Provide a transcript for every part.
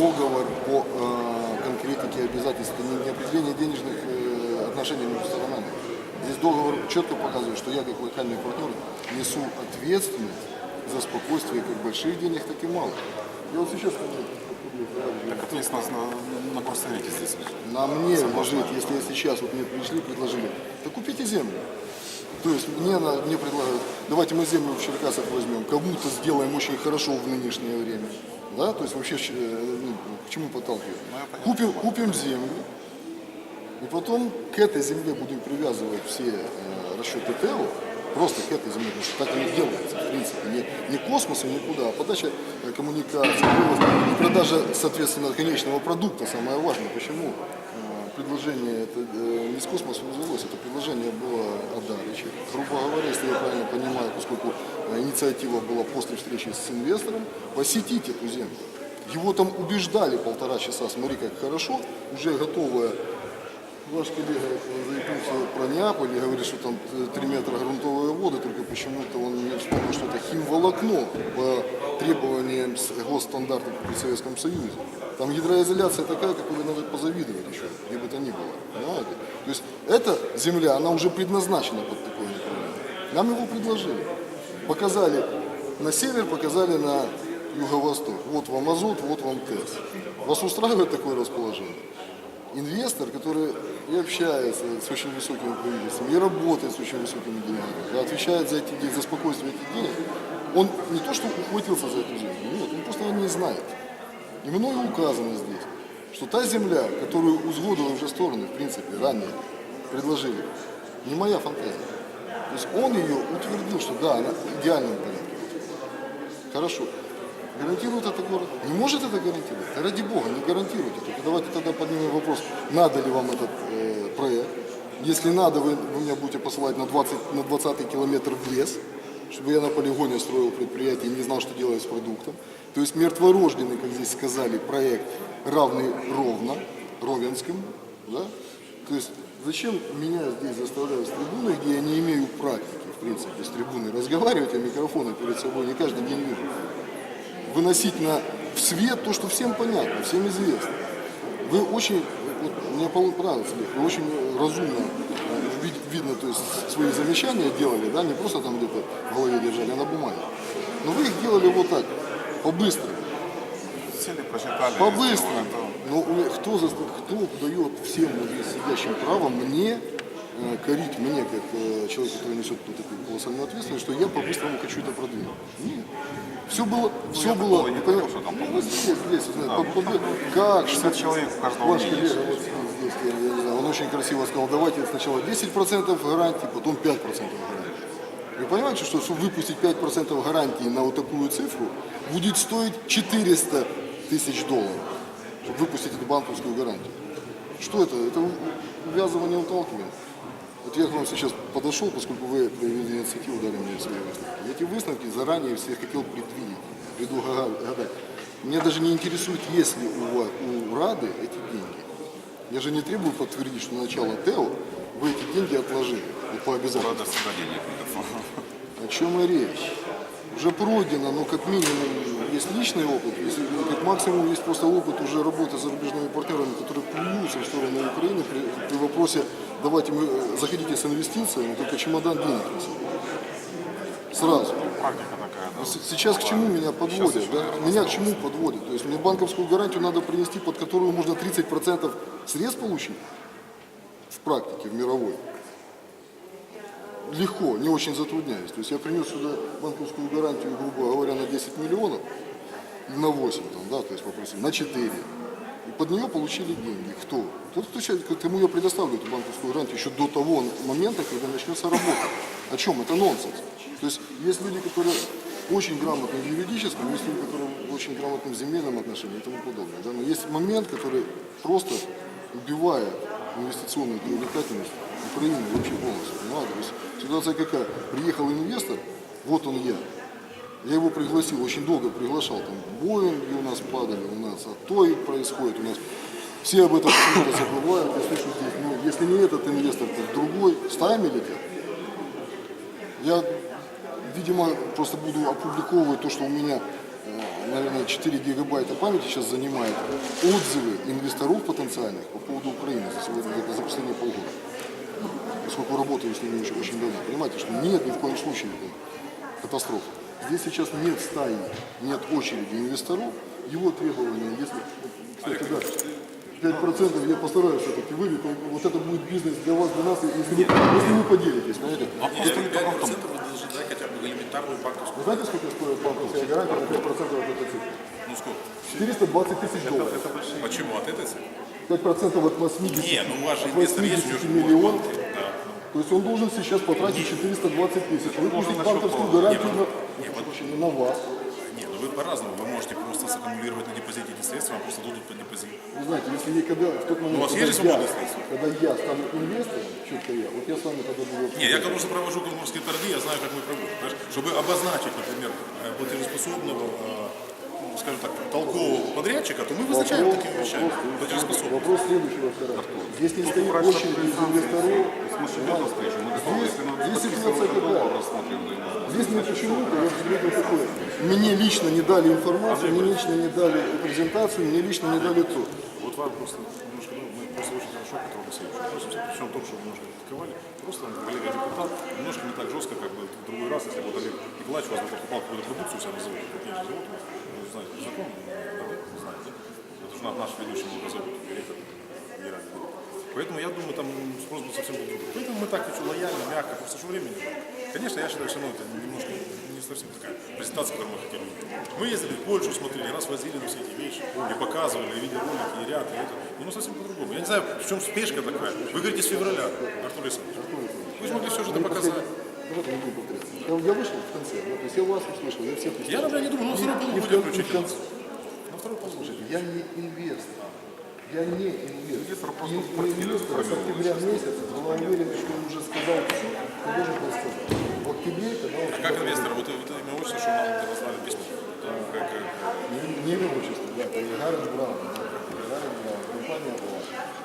договор по э, конкретике обязательств, это не, не определение денежных э, отношений между сторонами. Здесь договор четко показывает, что я как локальный партнер несу ответственность за спокойствие как больших денег, так и малых. Я вот сейчас Так ответственность на, на горсовете здесь. на мне лежит, если сейчас вот мне пришли, предложили, да купите землю. То есть мне, на- мне предлагают, давайте мы землю в Черкасах возьмем, кому-то сделаем очень хорошо в нынешнее время. Да, то есть вообще э, ну, к чему подталкивает? Купим, купим землю, и потом к этой земле будем привязывать все э, расчеты ТЭО, просто к этой земле, потому что так и не делается, в принципе, не, не космосом, никуда, а подача э, коммуникаций, вывоз и продажа, соответственно, конечного продукта, самое важное. Почему э, предложение это э, не с космоса взялось, это предложение было от Дарича. Грубо говоря, если я правильно понимаю, поскольку инициатива была после встречи с инвестором, посетить эту землю. Его там убеждали полтора часа, смотри, как хорошо, уже готовая Ваш коллега заикнулся про Неаполь и говорит, что там 3 метра грунтовые воды, только почему-то он не вспомнил, что это химволокно по требованиям госстандартов при Советском Союзе. Там гидроизоляция такая, какой надо позавидовать еще, где бы то ни было. Понимаете? То есть эта земля, она уже предназначена под такое направление. Нам его предложили. Показали на север, показали на юго-восток. Вот вам азот, вот вам ТЭС. Вас устраивает такое расположение? инвестор, который и общается с очень высокими правительствами, и работает с очень высокими деньгами, отвечает за эти деньги, за спокойствие этих денег, он не то что ухватился за эту землю, нет, он просто не знает. И мною указано здесь, что та земля, которую узгодили уже стороны, в принципе, ранее предложили, не моя фантазия. Есть он ее утвердил, что да, она в идеальном порядке. Хорошо. Гарантирует это город? Не может это гарантировать? Ради бога, не гарантируйте. Только давайте тогда поднимем вопрос, надо ли вам этот э, проект. Если надо, вы, вы меня будете посылать на 20, на 20 километр в лес, чтобы я на полигоне строил предприятие и не знал, что делать с продуктом. То есть мертворожденный, как здесь сказали, проект равный ровно, ровенскому. Да? То есть зачем меня здесь заставляют с трибуны, где я не имею практики, в принципе, с трибуны разговаривать, а микрофоны перед собой не каждый день вижу выносить на, в свет то, что всем понятно, всем известно. Вы очень, вот, мне понравилось, вы очень разумно, э, вид- видно, то есть свои замечания делали, да, не просто там где-то в голове держали, а на бумаге. Но вы их делали вот так, по-быстрому. Сели, Но у- кто, за- кто дает всем сидящим право мне э, корить, мне, как э, человек, который несет вот такую колоссальную ответственность, что я по-быстрому хочу это продвинуть? Нет. Все было, все я было, не говорил, что там ну, здесь, здесь, знаете, по- по- как, 60 человек у каждого Ваш коллега вот здесь, я, я не знаю, он очень красиво сказал, давайте сначала 10% гарантии, потом 5% гарантии. Вы понимаете, что чтобы выпустить 5% гарантии на вот такую цифру, будет стоить 400 тысяч долларов, чтобы выпустить эту банковскую гарантию. Что это? Это увязывание уталкивания. Вот я к вам сейчас подошел, поскольку вы проявили инициативу, дали мне свои выставки. Эти выставки заранее все хотел предвидеть, предугадать. Меня даже не интересует, есть ли у, вас, у Рады эти деньги. Я же не требую подтвердить, что на начало ТЭО вы эти деньги отложили вот по обязательствам. Правда, всегда денег нет. О чем и речь? Уже пройдено, но как минимум есть личный опыт, если, как максимум есть просто опыт уже работы с зарубежными партнерами, которые плюются в сторону Украины при, при вопросе давайте мы э, заходите с инвестициями, только чемодан денег. Сразу. Практика такая, да. С- Сейчас к чему меня подводят? да? Меня к чему подводят? То есть мне банковскую гарантию надо принести, под которую можно 30% средств получить в практике, в мировой. Легко, не очень затрудняюсь. То есть я принес сюда банковскую гарантию, грубо говоря, на 10 миллионов, на 8, там, да, то есть попросили, на 4. И под нее получили деньги. Кто? Тот, кто сейчас, кому я предоставлю эту банковскую гарантию еще до того момента, когда начнется работа. О чем? Это нонсенс. То есть есть люди, которые очень грамотны в есть люди, которые очень грамотны в земельном отношении и тому подобное. Да? Но есть момент, который просто убивает инвестиционную привлекательность Украины вообще полностью. Понимаете? То есть ситуация какая? Приехал инвестор, вот он я. Я его пригласил, очень долго приглашал. Там Боинги у нас падали, у нас а то и происходит. У нас все об этом почему-то забывают. Я слышу здесь, ну, если не этот инвестор, то другой. Стаями летят. Я, видимо, просто буду опубликовывать то, что у меня э, наверное, 4 гигабайта памяти сейчас занимает отзывы инвесторов потенциальных по поводу Украины за, сегодня, за последние полгода. Поскольку работаю с ними еще очень давно, понимаете, что нет ни в коем случае это катастрофы. Здесь сейчас нет стаи, нет очереди инвесторов. Его требования, если, кстати, да, 5% я постараюсь все-таки выбить, вот это будет бизнес для вас, для нас, если вы, если вы поделитесь, понимаете? Вопрос только в том, 5% вы должны дать хотя бы элементарную банковскую. Вы знаете, сколько стоит банковская гарантия на 5% от этой цифры? Ну сколько? 420 тысяч долларов. Почему? От этой цифры? 5% от 80, Не, ну у вас же от инвестор есть, 80 у него же миллионов. Да. То есть он должен сейчас потратить 420 тысяч. Выпустить банковскую гарантию на, Слушай, на вас. Нет, ну вы по-разному. Вы можете просто саккумулировать на депозите эти средства, вам просто дадут по депозиту. Вы знаете, если я когда в тот момент, Ну, у вас когда, есть же я, свободные средства? когда я стану инвестором, четко я, вот я с вами тогда буду Не, я уже провожу государственные торги, я знаю, как мы проводим. Понимаешь? Чтобы обозначить, например, э, платежеспособного, э, скажем так, толкового подрядчика, то мы вызначаем Вопрос, такими вещами. вопрос, вопрос следующего характера. Здесь не стоит очередь из инвесторов. Здесь, здесь ситуация какая? Здесь не почему-то, я встретил такое. Мне лично не дали информацию, мне лично не дали презентацию, мне лично не дали то. Вот вам просто немножко, ну, мы просто очень хорошо Петр Васильевич относимся, при всем том, что вы немножко критиковали, просто коллега депутат, немножко не так жестко, как бы в другой раз, если бы Олег Николаевич вас бы покупал какую-то продукцию у себя на заводе, крупнейший завод, вы знаете, закон, вы знаете, это же наш ведущий молодозавод, директор генеральный директор. Поэтому я думаю, там спрос был совсем другой. Поэтому мы так очень лояльно, мягко, просто что времени. Конечно, я считаю, что ну, это немножко не совсем такая презентация, которую мы хотели. Мы ездили в Польшу, смотрели, раз возили на все эти вещи, и показывали, и видеоролики, и ряд, и это. Ну, совсем по-другому. Я не знаю, в чем спешка такая. Вы говорите с февраля, Артур Александрович. Вы же могли все же это показать. Будем. Я, я вышел в конце, да, то есть я вас услышал, я всех услышал. Я, например, не думаю, ну, второй и в включить. конце. На второй полугодие. Я не инвестор. Я не инвестор. И у инвестора с октября месяца была уверенность, что он уже сказал все, что должен был сказать. В октябре, когда он А как инвестор? Вот это имя отчество, что нам разослали письмо. Э, Не, имя отчество, да, это Гаррет Браун. да, Гаррет Браун, компания была.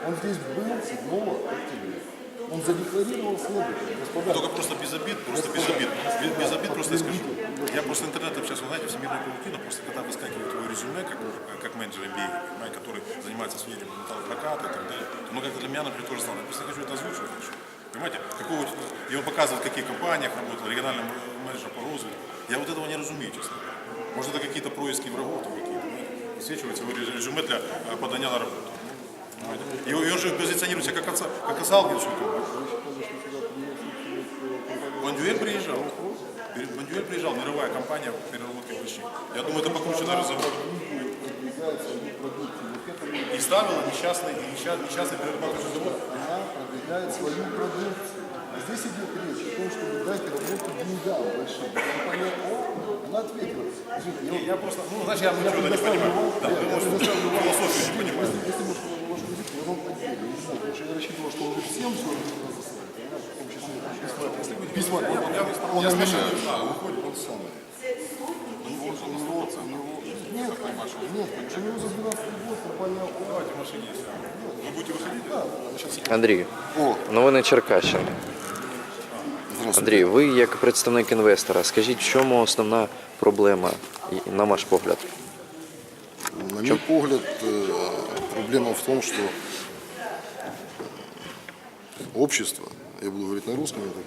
Он здесь был 7 октября. Он задекларировал следующее. Господа, Только просто без обид, просто без обид. Без, без обид просто я скажу. Я просто интернетом сейчас, вы знаете, всемирная паутина, просто когда выскакивает твое резюме, как, как менеджер MBA, понимаете, который занимается сфере металлопроката и так далее, то, ну, как-то для меня, например, тоже странно. Я просто хочу это озвучивать. хочу. Понимаете, какого, и он показывает, в каких компаниях работал, региональный менеджер по розвитку. Я вот этого не разумею, честно. Может, это какие-то происки врагов там какие-то? Высвечивается его резюме для э, подания на работу. И, он- же позиционируется как, отца, как Асалгин, что ли. Бандюэль приезжал. Бандюэль приезжал, мировая компания по переработке овощей. Я думаю, это покруче даже завод. И ставила несчастный, несчастный, несчастный перерабатывающий завод. она продвигает свою продукцию. А здесь идет речь о том, чтобы дать работу деньгам большим. Компания О, она ответила. Я, Я просто, ну, значит, я я ничего не понимаю. Да, я, я я. Я я письма. Письма. Он Я на смешно меня. не знаю. Он самый. У него, у него, нет, нет, у него за 12 год компания О. Давайте в машине есть. Вы будете выходить? Да, да, сейчас. Андрій, О, новини Черкащини. Андрій, ви як представник інвестора, скажіть, в чому основна проблема, і- на ваш погляд? На мой погляд, э, проблема в том, что общество, я буду говорить на русском языке,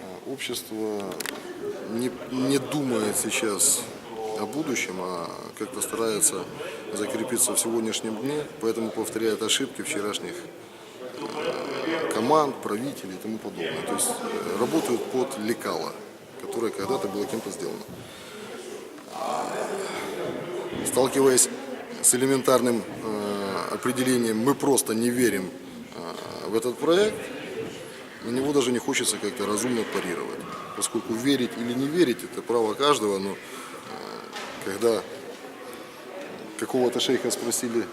э, общество не, не думает сейчас о будущем, а как-то старается закрепиться в сегодняшнем дне, поэтому повторяет ошибки вчерашних э, команд, правителей и тому подобное. То есть э, работают под лекало, которое когда-то было кем-то сделано сталкиваясь с элементарным э, определением «мы просто не верим э, в этот проект», на него даже не хочется как-то разумно парировать. Поскольку верить или не верить – это право каждого, но э, когда какого-то шейха спросили,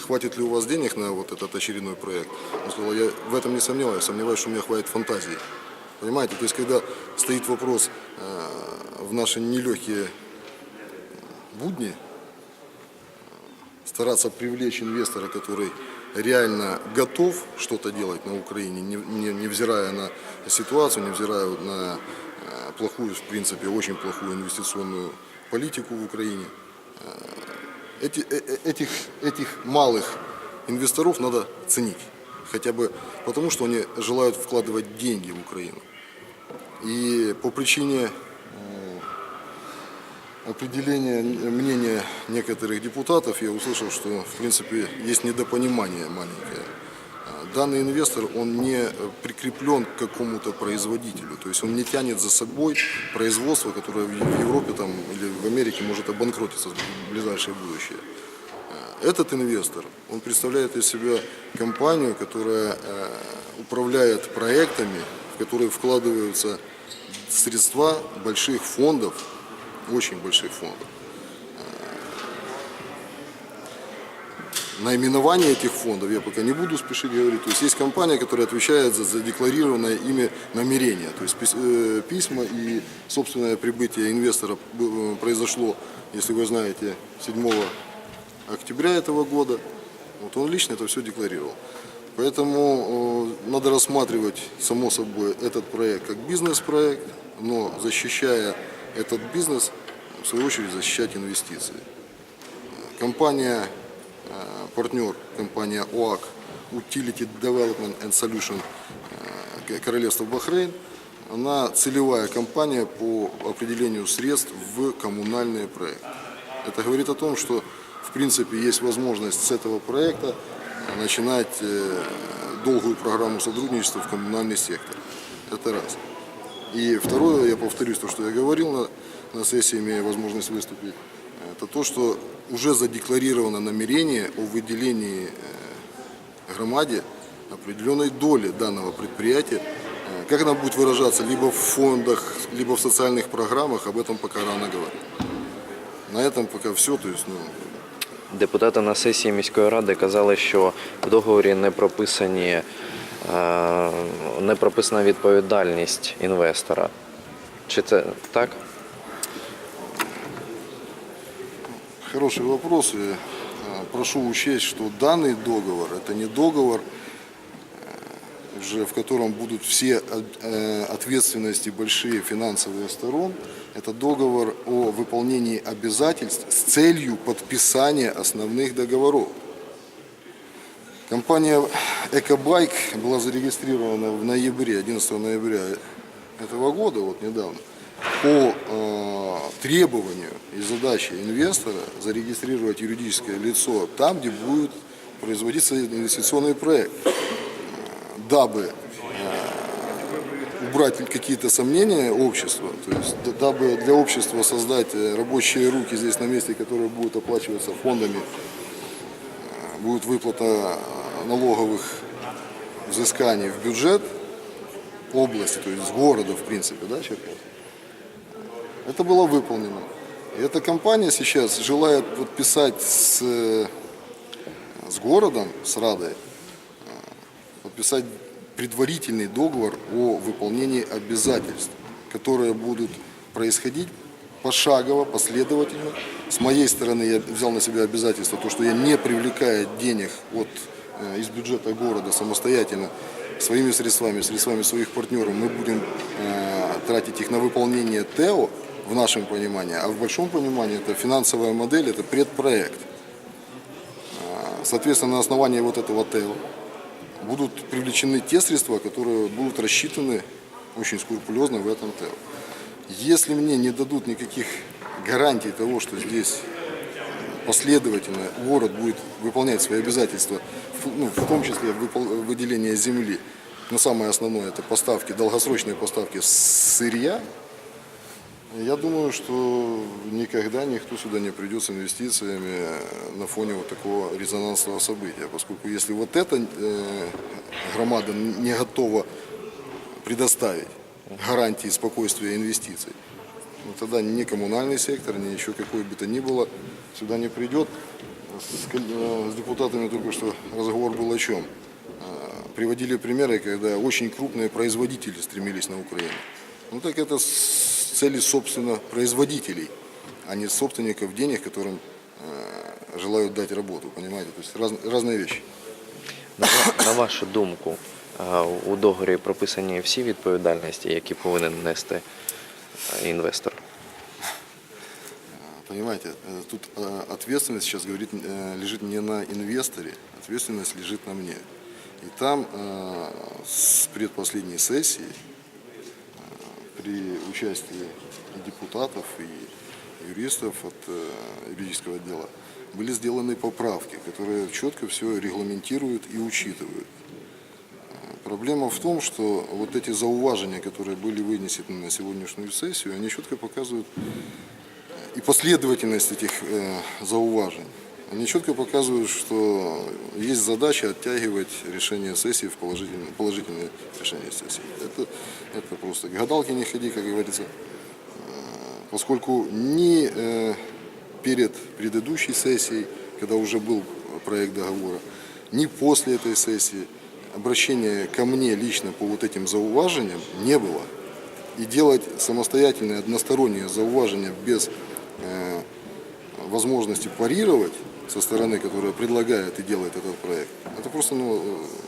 хватит ли у вас денег на вот этот очередной проект, он сказал, я в этом не сомневаюсь, сомневаюсь, что у меня хватит фантазии. Понимаете, то есть когда стоит вопрос э, в наши нелегкие будни, стараться привлечь инвестора, который реально готов что-то делать на Украине, не, не- невзирая на ситуацию, невзирая на э, плохую, в принципе, очень плохую инвестиционную политику в Украине. Э, Эти, э, этих, этих малых инвесторов надо ценить. Хотя бы потому, что они желают вкладывать деньги в Украину. И по причине определения мнения некоторых депутатов я услышал, что в принципе есть недопонимание маленькое. А, Данный инвестор, он не прикреплен к какому-то производителю, то есть он не тянет за собой производство, которое в в Европе там, или в Америке может обанкротиться в ближайшее будущее. А, Этот инвестор, он представляет из себя компанию, которая э, управляет проектами, в которые вкладываются средства больших фондов, очень больших фондов. Наименование этих фондов я пока не буду спешить говорить. То есть есть компания, которая отвечает за задекларированное ими намерение. То есть э, письма и собственное прибытие инвестора э, произошло, если вы знаете, 7 октября этого года. Вот он лично это все декларировал. Поэтому э, надо рассматривать, само собой, этот проект как бизнес-проект, но защищая этот бизнес, в свою очередь защищать инвестиции. Компания, э, партнер, компания ОАК, Utility Development and Solution э, Королевства Бахрейн, она целевая компания по определению средств в коммунальные проекты. Это говорит о том, что в принципе есть возможность с этого проекта начинать э, долгую программу сотрудничества в коммунальный сектор. Это раз. И второе, я повторюсь то, что я говорил на, на сессии, имея возможность выступить, это то, что уже задекларировано намерение о выделении э, громаде определенной доли данного предприятия. Э, Как она будет выражаться, либо в фондах, либо в социальных программах, об этом пока рано говорить. На этом пока все. То есть, ну, Депутати на сесії міської ради казали, що в договорі не прописані е, не прописана відповідальність інвестора. Чи це так? Хороший вопрос. И, э, прошу учесть, что данный договор это не договор, э, уже в котором будут все э, ответственности большие финансовые сторон. Это договор о выполнении обязательств с целью подписания основных договоров. Компания Экобайк была зарегистрирована в ноябре, 11 ноября этого года, вот недавно, по э, требованию и задаче инвестора зарегистрировать юридическое лицо там, где будет производиться инвестиционный проект, Э, дабы э, убрать какие-то сомнения общества, то есть дабы для общества создать э, рабочие руки здесь на месте, которые будут оплачиваться фондами будет выплата э, налоговых взысканий в бюджет области, то есть с города, в принципе, да, Черкас? Это было выполнено. И эта компания сейчас желает подписать с, э, с городом, с Радой, э, подписать предварительный договор о выполнении обязательств, которые будут происходить пошагово, последовательно. С моей стороны я взял на себя обязательство, то, что я не привлекая денег от, э, из бюджета города самостоятельно, своими средствами, средствами своих партнеров, мы будем э, тратить их на выполнение ТЭО в нашем понимании, а в большом понимании это финансовая модель, это предпроект. Э, Соответственно, на основании вот этого ТЭО будут привлечены те средства, которые будут рассчитаны очень скрупулезно в этом ТЭО. Если мне не дадут никаких гарантий того, что здесь последовательно город будет выполнять свои обязательства, ну, в том числе выделение земли, но самое основное это поставки, долгосрочные поставки сырья, я думаю, что никогда никто сюда не придет с инвестициями на фоне вот такого резонансного события, поскольку если вот эта э, громада не готова предоставить гарантии спокойствия инвестиций, ну, тогда ни коммунальный сектор, ни еще какой бы то ни было сюда не придет. С, кол- э, с депутатами только что разговор был о чем. Э, Приводили примеры, когда очень крупные производители стремились на Украину. Ну так это с цели, собственно, производителей, а не собственников денег, которым э, желают дать работу, понимаете? То есть раз- разные вещи. На, ва- на вашу думку, е, у договорі прописані всі відповідальності, які повинен нести е, інвестор? Понимаете, э, тут э, ответственность сейчас говорит, э, лежит не на инвесторе, ответственность лежит на мне. И там с предпоследней сессии при участии и депутатов, и юристов от юридического отдела были сделаны поправки, которые четко все регламентируют и учитывают. Проблема в том, что вот эти зауважения, которые были вынесены на сегодняшнюю сессию, они четко показывают и последовательность этих э, зауважений. Они четко показывают, что есть задача оттягивать решение сессии в положительное, положительное решение сессии. Это, это просто к гадалке не ходи, как говорится, Э, поскольку ни э, перед предыдущей сессией, когда уже был проект договора, ни после этой сессии обращения ко мне лично по вот этим зауважениям не было. И делать самостоятельные односторонние зауважения без э, возможности парировать со стороны, которая предлагает и делает этот проект, это просто ну, э,